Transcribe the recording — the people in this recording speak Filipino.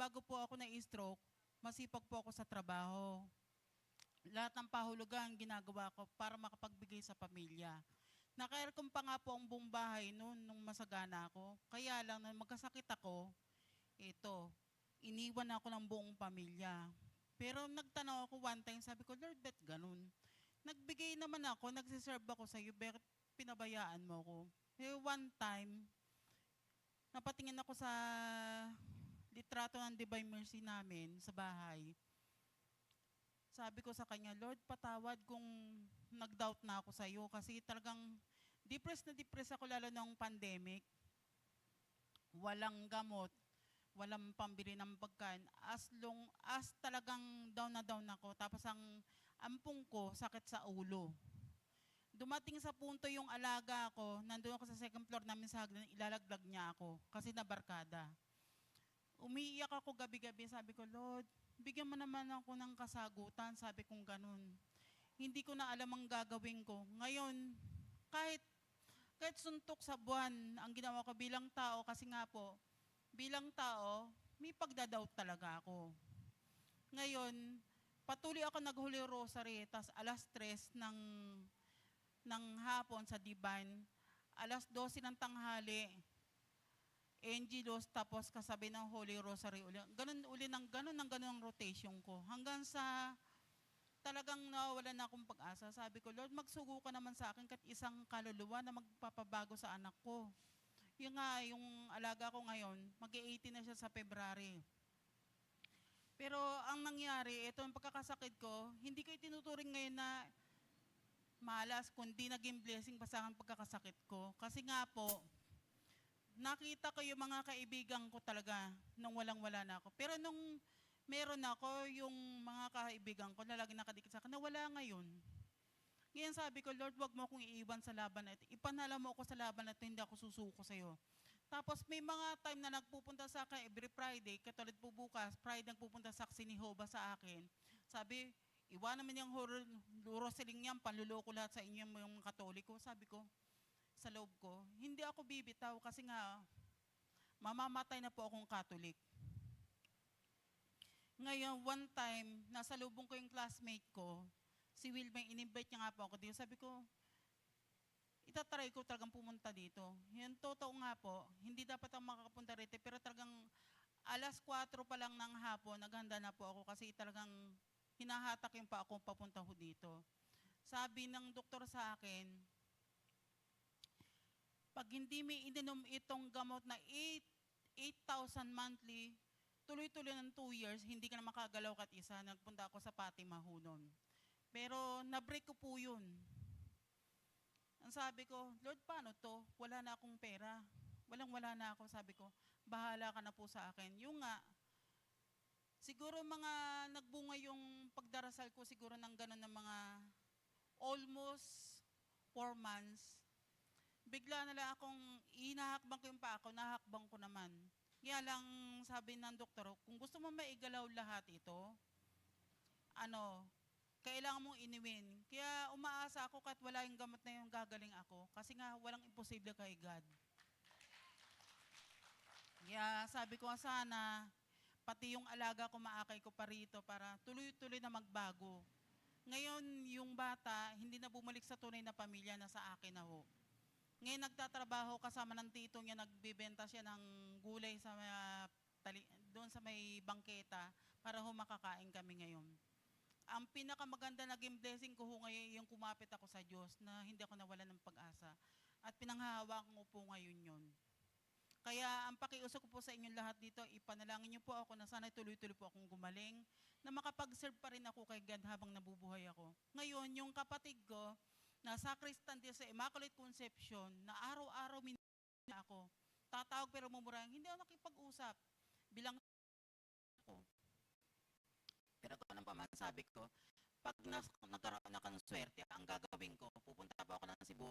bago po ako na-stroke, masipag po ako sa trabaho. Lahat ng pahulugan ginagawa ko para makapagbigay sa pamilya. Naka-aircon pa nga po ang buong bahay noon nung masagana ako. Kaya lang nung magkasakit ako, ito, iniwan ako ng buong pamilya. Pero nagtanaw ako one time, sabi ko, Lord, bet ganun? Nagbigay naman ako, nagsiserve ako sa iyo, bakit pinabayaan mo ko? Eh, one time, napatingin ako sa litrato ng Divine Mercy namin sa bahay. Sabi ko sa kanya, Lord, patawad kung nag-doubt na ako sa iyo kasi talagang depressed na depressed ako lalo nung pandemic. Walang gamot, walang pambili ng pagkain. As long as talagang down na down ako. Tapos ang ampung ko, sakit sa ulo. Dumating sa punto yung alaga ko, nandun ako sa second floor namin sa hagdan, ilalaglag niya ako kasi nabarkada. Umiiyak ako gabi-gabi, sabi ko, Lord, bigyan mo naman ako ng kasagutan, sabi kong ganun. Hindi ko na alam ang gagawin ko. Ngayon, kahit kahit suntok sa buwan ang ginawa ko bilang tao, kasi nga po, bilang tao, may pagdadoubt talaga ako. Ngayon, patuloy ako naghuli rosary, tas alas 3 ng, ng hapon sa Divine, alas 12 ng tanghali, Angelos, tapos kasabi ng Holy Rosary uli. Ganun uli ng ganun ng ganun ang rotation ko. Hanggang sa talagang nawawalan na akong pag-asa. Sabi ko, Lord, magsugo ka naman sa akin kahit isang kaluluwa na magpapabago sa anak ko. Yung nga, yung alaga ko ngayon, mag-18 na siya sa February. Pero ang nangyari, ito ang pagkakasakit ko, hindi ko itinuturing ngayon na malas, kundi naging blessing pa sa akin pagkakasakit ko. Kasi nga po, nakita ko yung mga kaibigan ko talaga nung walang-wala na ako. Pero nung meron ako, yung mga kaibigan ko na lagi nakadikit sa akin, nawala ngayon. Ngayon sabi ko, Lord, wag mo akong iiwan sa laban na ito. Ipanala mo ako sa laban na ito, hindi ako susuko sa'yo. Tapos may mga time na nagpupunta sa akin every Friday, katulad po bukas, Friday nagpupunta sa ni Jehovah sa akin. Sabi, iwanan mo niyang rosaling yan, panluloko lahat sa inyo yung katoliko. Sabi ko, sa loob ko, hindi ako bibitaw kasi nga, mamamatay na po akong Catholic. Ngayon, one time, nasa lubong ko yung classmate ko, si Wilma, in-invite niya nga po ako dito. Sabi ko, itatry ko talagang pumunta dito. Yung totoo nga po, hindi dapat ako makakapunta rito, pero talagang alas 4 pa lang ng hapon, naghanda na po ako kasi talagang hinahatak yung pa ako papunta ho dito. Sabi ng doktor sa akin, pag hindi may ininom itong gamot na 8 8,000 monthly, tuloy-tuloy ng 2 years, hindi ka na makagalaw kat isa. Nagpunta ako sa Fatima ho nun. Pero na-break ko po yun. Ang sabi ko, Lord, paano to? Wala na akong pera. Walang-wala na ako. Sabi ko, bahala ka na po sa akin. Yung nga, siguro mga nagbunga yung pagdarasal ko siguro ng gano'n ng mga almost four months. Bigla na lang akong inahakbang ko yung pa ako, nahakbang ko naman. Kaya lang sabi ng doktor, kung gusto mo maigalaw lahat ito, ano, kailangan mong iniwin. Kaya umaasa ako kahit wala yung gamot na yung gagaling ako. Kasi nga, walang imposible kay God. Kaya sabi ko sana, pati yung alaga ko maakay ko pa rito para tuloy-tuloy na magbago. Ngayon, yung bata, hindi na bumalik sa tunay na pamilya na sa akin na ho. Ngayon nagtatrabaho kasama ng tito niya, nagbibenta siya ng gulay sa may, tali, doon sa may bangketa para ho makakain kami ngayon. Ang pinakamaganda naging blessing ko ho ngayon yung kumapit ako sa Diyos na hindi ako nawala ng pag-asa. At pinanghahawakan ko po ngayon yun. Kaya ang pakiusap ko po sa inyong lahat dito, ipanalangin niyo po ako na sana tuloy-tuloy po akong gumaling, na makapag-serve pa rin ako kay God habang nabubuhay ako. Ngayon, yung kapatid ko, na sacristan din sa Immaculate Conception, na araw-araw min ako. Tatawag pero mumurang, hindi ako nakipag-usap. Bilang ako. Pero kung anong paman sabi ko, pag nas, nagkaroon ako ng swerte, ang gagawin ko, pupunta pa ako ng Cebu,